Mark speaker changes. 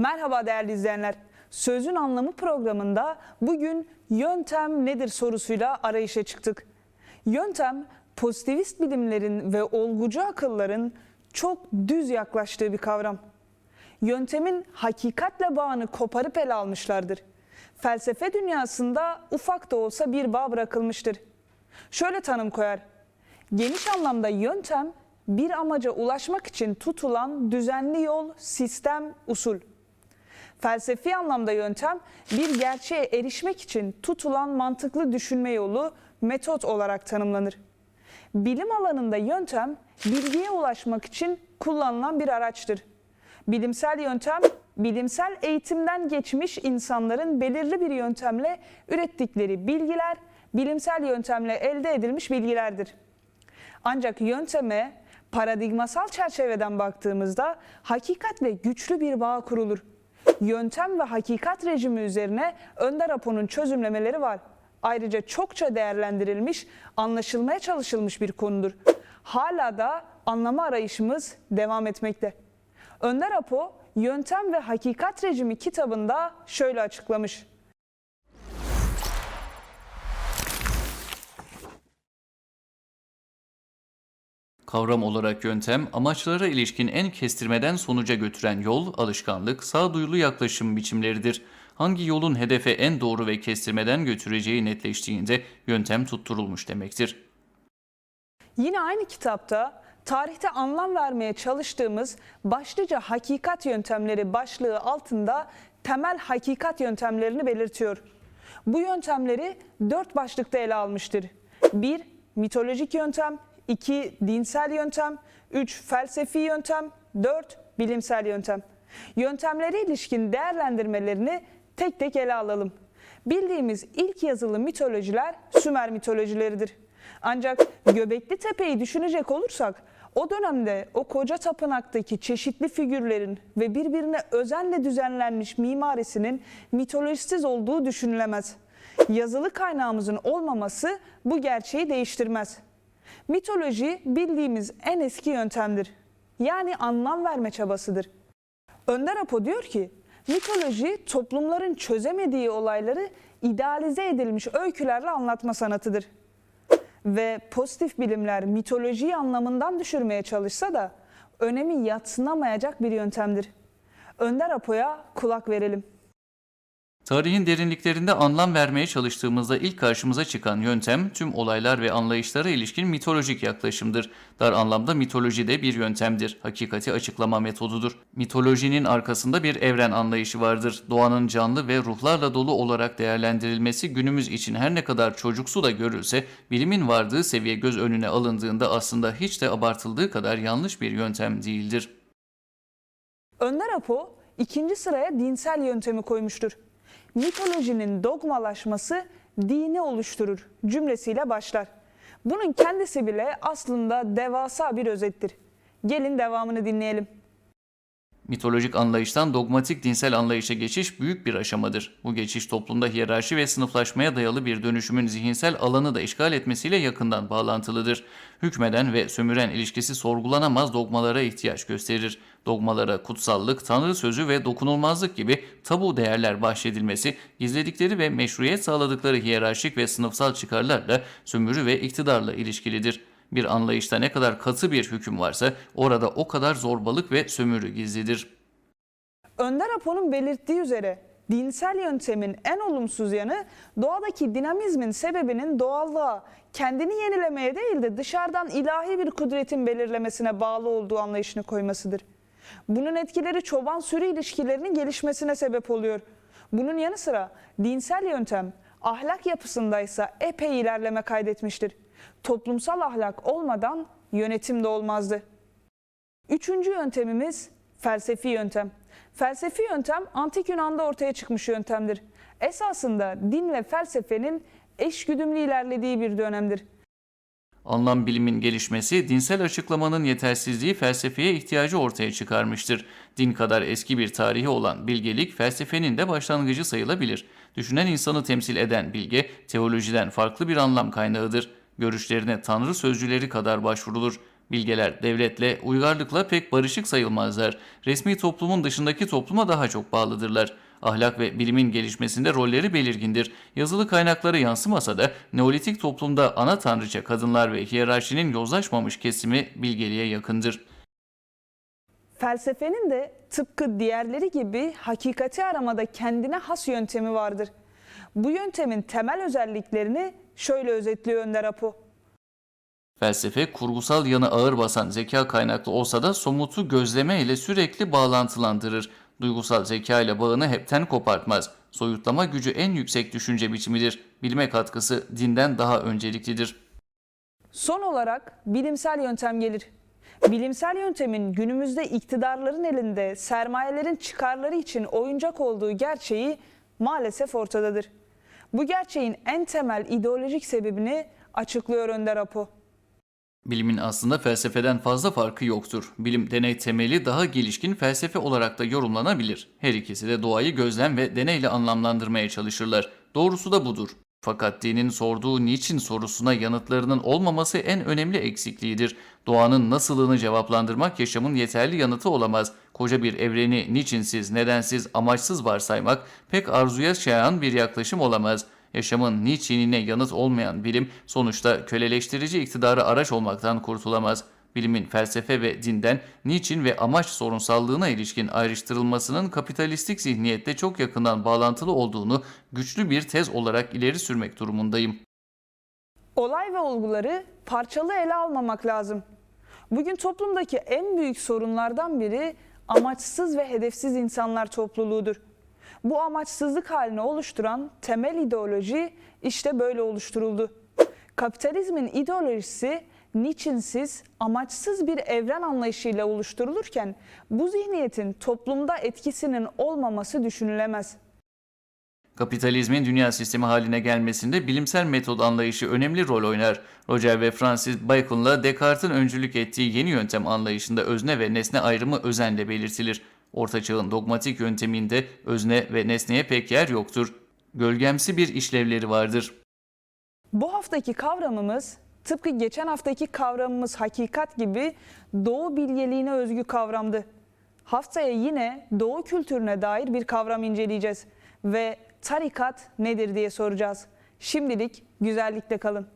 Speaker 1: Merhaba değerli izleyenler. Sözün Anlamı programında bugün yöntem nedir sorusuyla arayışa çıktık. Yöntem pozitivist bilimlerin ve olgucu akılların çok düz yaklaştığı bir kavram. Yöntemin hakikatle bağını koparıp ele almışlardır. Felsefe dünyasında ufak da olsa bir bağ bırakılmıştır. Şöyle tanım koyar. Geniş anlamda yöntem bir amaca ulaşmak için tutulan düzenli yol, sistem, usul. Felsefi anlamda yöntem bir gerçeğe erişmek için tutulan mantıklı düşünme yolu, metot olarak tanımlanır. Bilim alanında yöntem bilgiye ulaşmak için kullanılan bir araçtır. Bilimsel yöntem, bilimsel eğitimden geçmiş insanların belirli bir yöntemle ürettikleri bilgiler, bilimsel yöntemle elde edilmiş bilgilerdir. Ancak yönteme paradigmasal çerçeveden baktığımızda hakikatle güçlü bir bağ kurulur. Yöntem ve hakikat rejimi üzerine Önder Apo'nun çözümlemeleri var. Ayrıca çokça değerlendirilmiş, anlaşılmaya çalışılmış bir konudur. Hala da anlama arayışımız devam etmekte. Önder Apo, Yöntem ve Hakikat Rejimi kitabında şöyle açıklamış.
Speaker 2: Kavram olarak yöntem, amaçlara ilişkin en kestirmeden sonuca götüren yol, alışkanlık, sağduyulu yaklaşım biçimleridir. Hangi yolun hedefe en doğru ve kestirmeden götüreceği netleştiğinde yöntem tutturulmuş demektir.
Speaker 1: Yine aynı kitapta tarihte anlam vermeye çalıştığımız başlıca hakikat yöntemleri başlığı altında temel hakikat yöntemlerini belirtiyor. Bu yöntemleri dört başlıkta ele almıştır. 1. Mitolojik yöntem 2. Dinsel yöntem 3. Felsefi yöntem 4. Bilimsel yöntem. Yöntemlere ilişkin değerlendirmelerini tek tek ele alalım. Bildiğimiz ilk yazılı mitolojiler Sümer mitolojileridir. Ancak Göbekli Tepe'yi düşünecek olursak o dönemde o koca tapınaktaki çeşitli figürlerin ve birbirine özenle düzenlenmiş mimarisinin mitolojisiz olduğu düşünülemez. Yazılı kaynağımızın olmaması bu gerçeği değiştirmez. Mitoloji bildiğimiz en eski yöntemdir. Yani anlam verme çabasıdır. Önder Apo diyor ki, mitoloji toplumların çözemediği olayları idealize edilmiş öykülerle anlatma sanatıdır. Ve pozitif bilimler mitolojiyi anlamından düşürmeye çalışsa da önemi yatsınamayacak bir yöntemdir. Önder Apo'ya kulak verelim.
Speaker 2: Tarihin derinliklerinde anlam vermeye çalıştığımızda ilk karşımıza çıkan yöntem tüm olaylar ve anlayışlara ilişkin mitolojik yaklaşımdır. Dar anlamda mitoloji de bir yöntemdir. Hakikati açıklama metodudur. Mitolojinin arkasında bir evren anlayışı vardır. Doğanın canlı ve ruhlarla dolu olarak değerlendirilmesi günümüz için her ne kadar çocuksu da görülse bilimin vardığı seviye göz önüne alındığında aslında hiç de abartıldığı kadar yanlış bir yöntem değildir.
Speaker 1: Önder Apo ikinci sıraya dinsel yöntemi koymuştur. Mitolojinin dogmalaşması dini oluşturur cümlesiyle başlar. Bunun kendisi bile aslında devasa bir özettir. Gelin devamını dinleyelim.
Speaker 2: Mitolojik anlayıştan dogmatik dinsel anlayışa geçiş büyük bir aşamadır. Bu geçiş toplumda hiyerarşi ve sınıflaşmaya dayalı bir dönüşümün zihinsel alanı da işgal etmesiyle yakından bağlantılıdır. Hükmeden ve sömüren ilişkisi sorgulanamaz dogmalara ihtiyaç gösterir. Dogmalara kutsallık, tanrı sözü ve dokunulmazlık gibi tabu değerler bahşedilmesi, gizledikleri ve meşruiyet sağladıkları hiyerarşik ve sınıfsal çıkarlarla sömürü ve iktidarla ilişkilidir. Bir anlayışta ne kadar katı bir hüküm varsa orada o kadar zorbalık ve sömürü gizlidir.
Speaker 1: Önder Apo'nun belirttiği üzere dinsel yöntemin en olumsuz yanı doğadaki dinamizmin sebebinin doğallığa, kendini yenilemeye değil de dışarıdan ilahi bir kudretin belirlemesine bağlı olduğu anlayışını koymasıdır. Bunun etkileri çoban sürü ilişkilerinin gelişmesine sebep oluyor. Bunun yanı sıra dinsel yöntem ahlak yapısındaysa epey ilerleme kaydetmiştir. Toplumsal ahlak olmadan yönetim de olmazdı. Üçüncü yöntemimiz felsefi yöntem. Felsefi yöntem antik Yunan'da ortaya çıkmış yöntemdir. Esasında dinle felsefenin eşgüdümlü ilerlediği bir dönemdir.
Speaker 2: Anlam bilimin gelişmesi, dinsel açıklamanın yetersizliği felsefeye ihtiyacı ortaya çıkarmıştır. Din kadar eski bir tarihi olan bilgelik felsefenin de başlangıcı sayılabilir. Düşünen insanı temsil eden bilge, teolojiden farklı bir anlam kaynağıdır. Görüşlerine tanrı sözcüleri kadar başvurulur. Bilgeler devletle, uygarlıkla pek barışık sayılmazlar. Resmi toplumun dışındaki topluma daha çok bağlıdırlar. Ahlak ve bilimin gelişmesinde rolleri belirgindir. Yazılı kaynaklara yansımasa da Neolitik toplumda ana tanrıça kadınlar ve hiyerarşinin yozlaşmamış kesimi bilgeliğe yakındır.
Speaker 1: Felsefenin de tıpkı diğerleri gibi hakikati aramada kendine has yöntemi vardır. Bu yöntemin temel özelliklerini şöyle özetliyor Önder Apo.
Speaker 2: Felsefe kurgusal yanı ağır basan zeka kaynaklı olsa da somutu gözleme ile sürekli bağlantılandırır. Duygusal zeka ile bağını hepten kopartmaz. Soyutlama gücü en yüksek düşünce biçimidir. Bilime katkısı dinden daha önceliklidir.
Speaker 1: Son olarak bilimsel yöntem gelir. Bilimsel yöntemin günümüzde iktidarların elinde sermayelerin çıkarları için oyuncak olduğu gerçeği maalesef ortadadır. Bu gerçeğin en temel ideolojik sebebini açıklıyor Önder Apo.
Speaker 2: Bilimin aslında felsefeden fazla farkı yoktur. Bilim deney temeli daha gelişkin felsefe olarak da yorumlanabilir. Her ikisi de doğayı gözlem ve deneyle anlamlandırmaya çalışırlar. Doğrusu da budur. Fakat dinin sorduğu niçin sorusuna yanıtlarının olmaması en önemli eksikliğidir. Doğanın nasılını cevaplandırmak yaşamın yeterli yanıtı olamaz. Koca bir evreni niçinsiz, nedensiz, amaçsız varsaymak pek arzuya şayan bir yaklaşım olamaz. Yaşamın niçinine yanıt olmayan bilim sonuçta köleleştirici iktidarı araç olmaktan kurtulamaz. Bilimin felsefe ve dinden niçin ve amaç sorunsallığına ilişkin ayrıştırılmasının kapitalistik zihniyette çok yakından bağlantılı olduğunu güçlü bir tez olarak ileri sürmek durumundayım.
Speaker 1: Olay ve olguları parçalı ele almamak lazım. Bugün toplumdaki en büyük sorunlardan biri amaçsız ve hedefsiz insanlar topluluğudur. Bu amaçsızlık halini oluşturan temel ideoloji işte böyle oluşturuldu. Kapitalizmin ideolojisi niçinsiz, amaçsız bir evren anlayışıyla oluşturulurken bu zihniyetin toplumda etkisinin olmaması düşünülemez.
Speaker 2: Kapitalizmin dünya sistemi haline gelmesinde bilimsel metod anlayışı önemli rol oynar. Roger ve Francis Bacon'la Descartes'in öncülük ettiği yeni yöntem anlayışında özne ve nesne ayrımı özenle belirtilir. Orta çağın dogmatik yönteminde özne ve nesneye pek yer yoktur. Gölgemsi bir işlevleri vardır.
Speaker 1: Bu haftaki kavramımız tıpkı geçen haftaki kavramımız hakikat gibi Doğu bilgeliğine özgü kavramdı. Haftaya yine Doğu kültürüne dair bir kavram inceleyeceğiz ve tarikat nedir diye soracağız. Şimdilik güzellikle kalın.